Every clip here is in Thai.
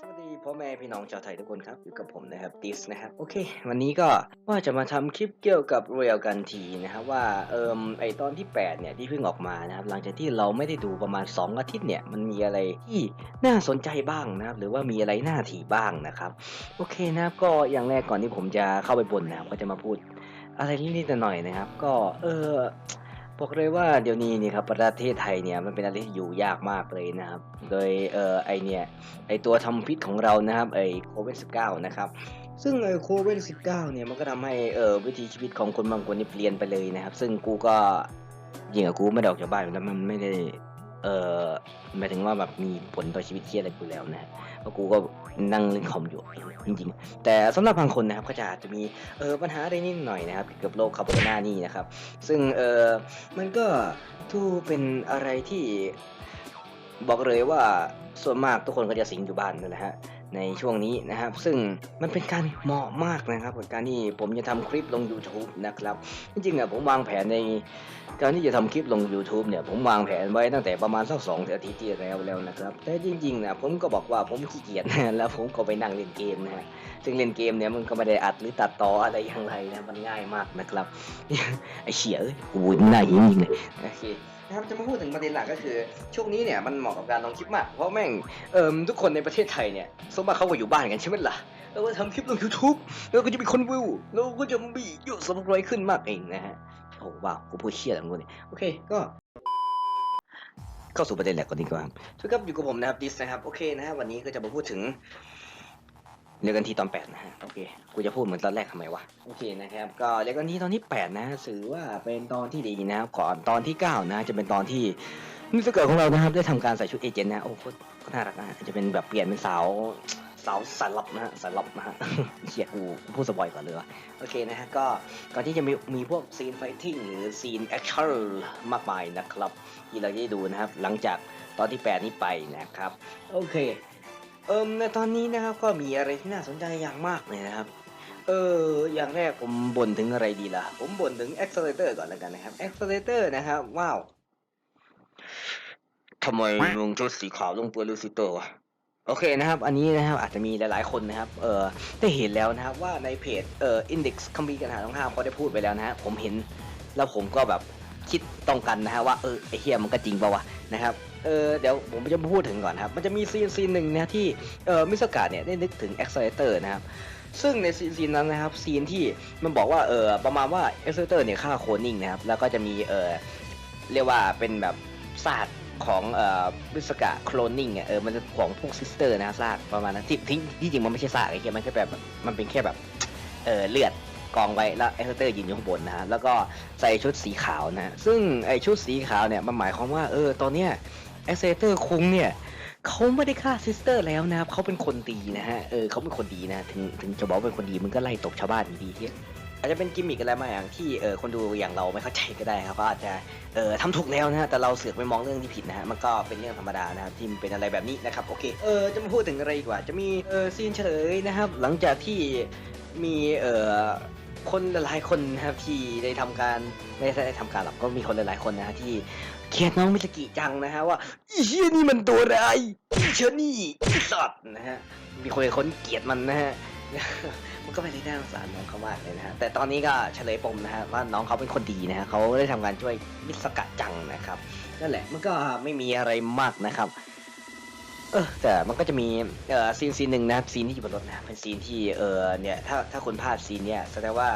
สวัสดีพ่อแม่พี่น้องชาวไทยทุกคนครับอยู่กับผมนะครับติสนะครับโอเค วันนี้ก็ว่าจะมาทำคลิปเกี่ยวกับเรียลกันทีนะครับว่าเอิมไอตอนที่ 8 เนี่ยที่เพิ่งออกมานะครับหลังจากที่เราไม่ได้ดูประมาณ 2 อาทิตย์เนี่ยมันมีอะไรที่น่าสนใจบ้างนะครับหรือว่ามีอะไรน่าถีบ้างนะครับโอเคนะครับก็อย่างแรกก่อนที่ผมจะเข้าไปบนนะครับก็จะมาพูดอะไรนิดๆหน่อยๆนะครับ ก็เออ บอกเลยว่าเดี๋ยวนี้นี่ครับประเทศไทยเนี่ยมันเป็นอะไรที่อยู่ยากมากเลยนะครับ โดยเอ่อไอเนี่ยไอตัวทำพิษของเรานะครับไอโควิด 19 นะครับ ซึ่งไอโควิด 19 เนี่ยมันก็ทำให้เอ่อวิถีชีวิตของคนบางคนนี่เปลี่ยนไปเลยนะครับ ซึ่งกูก็จริงๆอกูไม่ได้ออกจากบ้านแล้วมันไม่ได้ เออหมายถึงว่าแบบมีผลต่อชีวิตเที่ยอะไรกูแล้วนะเพราะกูก็นั่งเล่นคอมอยู่จริงๆ แต่สำหรับบางคนนะครับก็จะอาจจะมีเออปัญหาอะไรนิดหน่อยนะครับเกี่ยวกับโรคคาร์โบนานี่นะครับ ซึ่งเออมันก็ทูเป็นอะไรที่บอกเลยว่าส่วนมากทุกคนก็จะสิงอยู่บ้านนั่นแหละฮะ ในช่วงนี้นะครับ ซึ่งมันเป็นการเหมาะมากนะครับกับการที่ผมจะทำคลิปลง YouTube นะครับจริงๆอะผมวางแผนในการที่จะทำคลิปลง YouTube เนี่ยผมวางแผนไว้ตั้งแต่ประมาณสักสองอาทิตย์ที่แล้วแล้วนะครับ แต่จริงๆนะผมก็บอกว่าผมขี้เกียจแล้วผมก็ไปนั่งเล่นเกมนะฮะซึ่งเล่นเกมเนี่ยมันก็ไม่ได้อัดหรือตัดต่ออะไรอย่างไรนะมันง่ายมากนะครับไอเฉียเอ้ยกูหน้าหินจริงเลยโอเค นะครับจะมาพูดถึงประเด็นหลักก็คือ ช่วงนี้เนี่ยมันเหมาะกับการลองคลิปมากเพราะแม่งเอ่มทุกคนในประเทศไทยเนี่ยสมมติเขาก็อยู่บ้านกันใช่ไหมล่ะแล้วก็ทำคลิปลง YouTube แล้วก็จะมีคนวิวแล้วก็จะมียอดซับสไครต์ขึ้นมากเองนะฮะโอ้ว้าวกูพูดเชี่ยอะไรของกูเนี่ยโอเคก็เข้าสู่ประเด็นแหลกก่อนดีกว่าทุกครับอยู่กับผมนะครับดิสนะครับโอเคนะฮะวันนี้ก็จะมาพูดถึง เรียกกันที่ตอนแปดนะฮะโอเคกูจะพูดเหมือนตอนแรกทำไมวะโอเคนะครับก็เรียกกันที่ตอนที่แปดนะถือว่าเป็นตอนที่ดีนะครับก่อนตอนที่เก้านะจะเป็นตอนที่มิสเตอร์ของเรานะครับได้ทำการใส่ชุดเอเจนต์นะโอ้โหโคตรน่ารักนะจะเป็นแบบเปลี่ยนเป็นสาวสาวสายลับนะฮะสายลับนะฮะเชียกูพูดสปอยก่อนเลยวะโอเคนะฮะก็ก่อนที่จะมีมีพวกซีนไฟติ้งหรือซีนแอคชั่นมากมายนะครับ ที่เราจะได้ดูนะครับ หลังจากตอนที่แปดนี้ไปนะครับ โอเค เอิมในตอนนี้นะครับก็มีอะไรที่น่าสนใจอย่างมากเลยนะครับเอออย่างแรกผมบ่นถึงอะไรดีล่ะ ผมบ่นถึง accelerator ก่อนแล้วกันนะครับ accelerator นะครับ ว้าวทำไมมึงชุดสีขาวลงเปลือยลูซิเตอร์วะโอเคนะครับ อันนี้นะครับอาจจะมีหลายๆคนนะครับ เออได้เห็นแล้วนะครับว่าในเพจเอ่อ index คัมภีร์กันหาต้องห้ามเขาได้พูดไปแล้วนะฮะผมเห็นแล้วผมก็แบบคิดตรงกันนะฮะว่าเออไอเฮียมันก็จริงปะวะนะครับ เออเดี๋ยวผมจะมาพูดถึงก่อนครับ มันจะมีซีนซีนหนึ่งนะที่เออมิสกาเนี่ยได้นึกถึง Accelerator นะครับซึ่งในซีนซีนนั้นนะครับซีนที่มันบอกว่าเออประมาณว่า Accelerator เนี่ยฆ่าโคนิงนะครับแล้วก็จะมีเออเรียกว่าเป็นแบบศาสตร์ของเอ่อมิสกาโคลนนิ่งเนี่ยเออมันจะของพวกซิสเตอร์นะศาสตร์ประมาณนั้นที่ที่ที่จริงมันไม่ใช่ศาสตร์ไอ้เหี้ยมันแค่แบบมันเป็นแค่แบบเออเลือดกองไว้แล้ว Accelerator ยืนอยู่ข้างบนนะฮะแล้วก็ใส่ชุดสีขาวนะฮะซึ่งไอชุดสีขาวเนี่ยมันหมายความว่าเออตอนเนี้ย แอคเซเตอร์คุงเนี่ยเขาไม่ได้ฆ่าซิสเตอร์แล้วนะครับเขาเป็นคนดีนะฮะเออเขาเป็นคนดีนะถึงถึงจะบอกเป็นคนดีมันก็ไล่ตกชาวบ้านดีที่อาจจะเป็นกิมมิกอะไรบาอย่างที่เออคนดูอย่างเราไม่เข้าใจก็ได้ครับก็อาจจะเออทำถูกแล้วนะฮะแต่เราเสือกไปมองเรื่องที่ผิดนะฮะมันก็เป็นเรื่องธรรมดานะครับที่มันเป็นอะไรแบบนี้นะครับโอเคเออจะมาพูดถึงอะไรดีกว่า จะมีเออซีนเฉลยนะครับหลังจากที่มีเออ คนหลายๆคนนะครับที่ได้ทำการไม่ได้ทำการหรอกก็มีคนหลายๆคนนะที่เกลียดน้องมิสกิจังนะฮะว่าอีเฮียนี่มันตัวอะไรอีเชอนี่อีสัตว์นะฮะมีคนคนเกลียดมันนะฮะมันก็ไม่ได้น่าสงสารน้องเขามากเลยนะฮะแต่ตอนนี้ก็เฉลยปมนะฮะว่าน้องเขาเป็นคนดีนะฮะเขาได้ทำการช่วยมิสกะจังนะครับนั่นแหละมันก็ไม่มีอะไรมากนะครับ เออแต่มันก็จะมีเอ่อซีนซีนหนึ่งนะครับซีนที่อยู่บนรถนะเป็นซีนที่เออเนี่ยถ้าถ้าคุณพลาดซีนเนี่ยแสดงว่า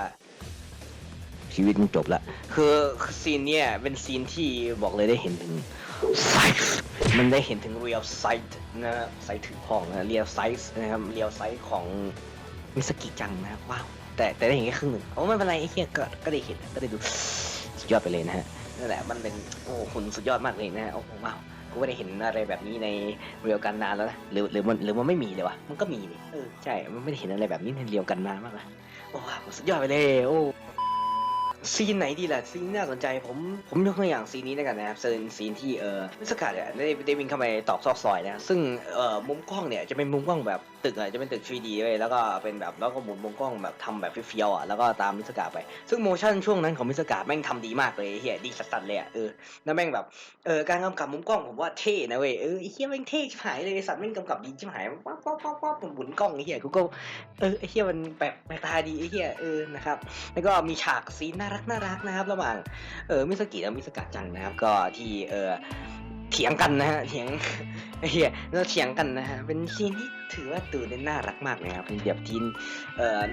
ชีวิตมันจบละคือคือซีนเนี่ยเป็นซีนที่บอกเลยได้เห็นถึงไซส์มันได้เห็นถึง real size นะไซส์ถึงของนะ real size นะครับ real size ของมิสกิจังนะว้าวแต่แต่ได้เห็นแค่ครึ่งหนึ่งโอ้ไม่เป็นไรไอ้เหี้ยก็ก็ได้เห็นก็ได้ดูสุดยอดไปเลยนะฮะนั่นแหละมันเป็นโอ้หุ่นสุดยอดมากเลยนะฮะโอ้โหว้าว กูไม่ได้เห็นอะไรแบบนี้ในเรียลกันนานแล้วนะหรือหรือมันหรือมันไม่มีเลยวะมันก็มีนี่เออใช่มันไม่ได้เห็นอะไรแบบนี้ในเรียลกันนานมากนะโอ้ว้าวสุดยอดไปเลยโอ้ ซีนไหนดีล่ะซีนน่าสนใจผมผมยกตัวอย่างซีนนี้แล้วกันนะครับซีนซีนที่เออมิสกัดเนี่ยได้ได้วิ่งเข้าไปตอกซอกซอยนะซึ่งเออมุมกล้องเนี่ยจะเป็นมุมกล้องแบบตึกอะจะเป็นตึก 3D เว้ยแล้วก็เป็นแบบแล้วก็หมุนมุมกล้องแบบทำแบบเฟี้ยวๆอะแล้วก็ตามมิสกัดไป ซึ่งโมชั่นช่วงนั้นของมิสกัดแม่งทำดีมากเลยเฮียดีสัสๆเลยอะเออแล้วแม่งแบบเออการกำกับมุมกล้องผมว่าเท่นะเว้ยเออเฮียแม่งเท่ชิบหายเลยสัตว์แม่งกำกับดีชิบหายป๊อปป๊อปป๊อปป๊อปหมุนกล้องเฮียกูก็เออเฮียมันแปลกแปลกตาดีเฮียเออนะครับแล้วก็มีฉากซีนน่ารักน่ารักนะครับ ระหว่างเออมิสกิและมิสกะจังนะครับ ก็ที่เออ เถียงกันนะฮะเถียงเหี้ยแล้วเถียงกันนะฮะเป็นซีนที่ถือว่าตื่นเต้นน่ารักมากเลยครับเป็นแบบทีนเอ่อ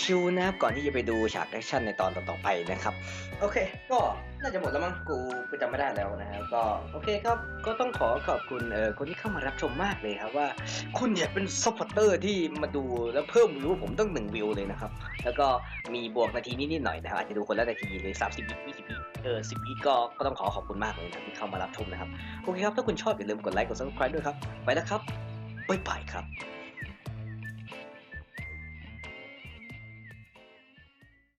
ชิวๆนะครับก่อนที่จะไปดูฉากแอคชั่นในตอนต่อๆไปนะครับ โอเค ก็น่าจะหมดแล้วมั้งกูกูจำไม่ได้แล้วนะครับก็โอเคครับก็ต้องขอขอบคุณเอ่อคนที่เข้ามารับชมมากเลยครับว่า คุณเนี่ยเป็นซัพพอร์เตอร์ที่มาดูแล้วเพิ่มวิวผมตั้งหนึ่งวิวเลยนะครับแล้วก็มีบวกนาทีนิดๆหน่อยนะครับอาจจะดูคนละนาทีเลย30วิ20วิบ เออสิบวิก็ก็ต้องขอขอบคุณมากเลยนะที่เข้ามารับชมนะครับ โอเคครับ ถ้าคุณชอบอย่าลืมกดไลค์กดซับสไคร b e ด้วยครับ ไปแล้วครับ บ๊ายบายครับ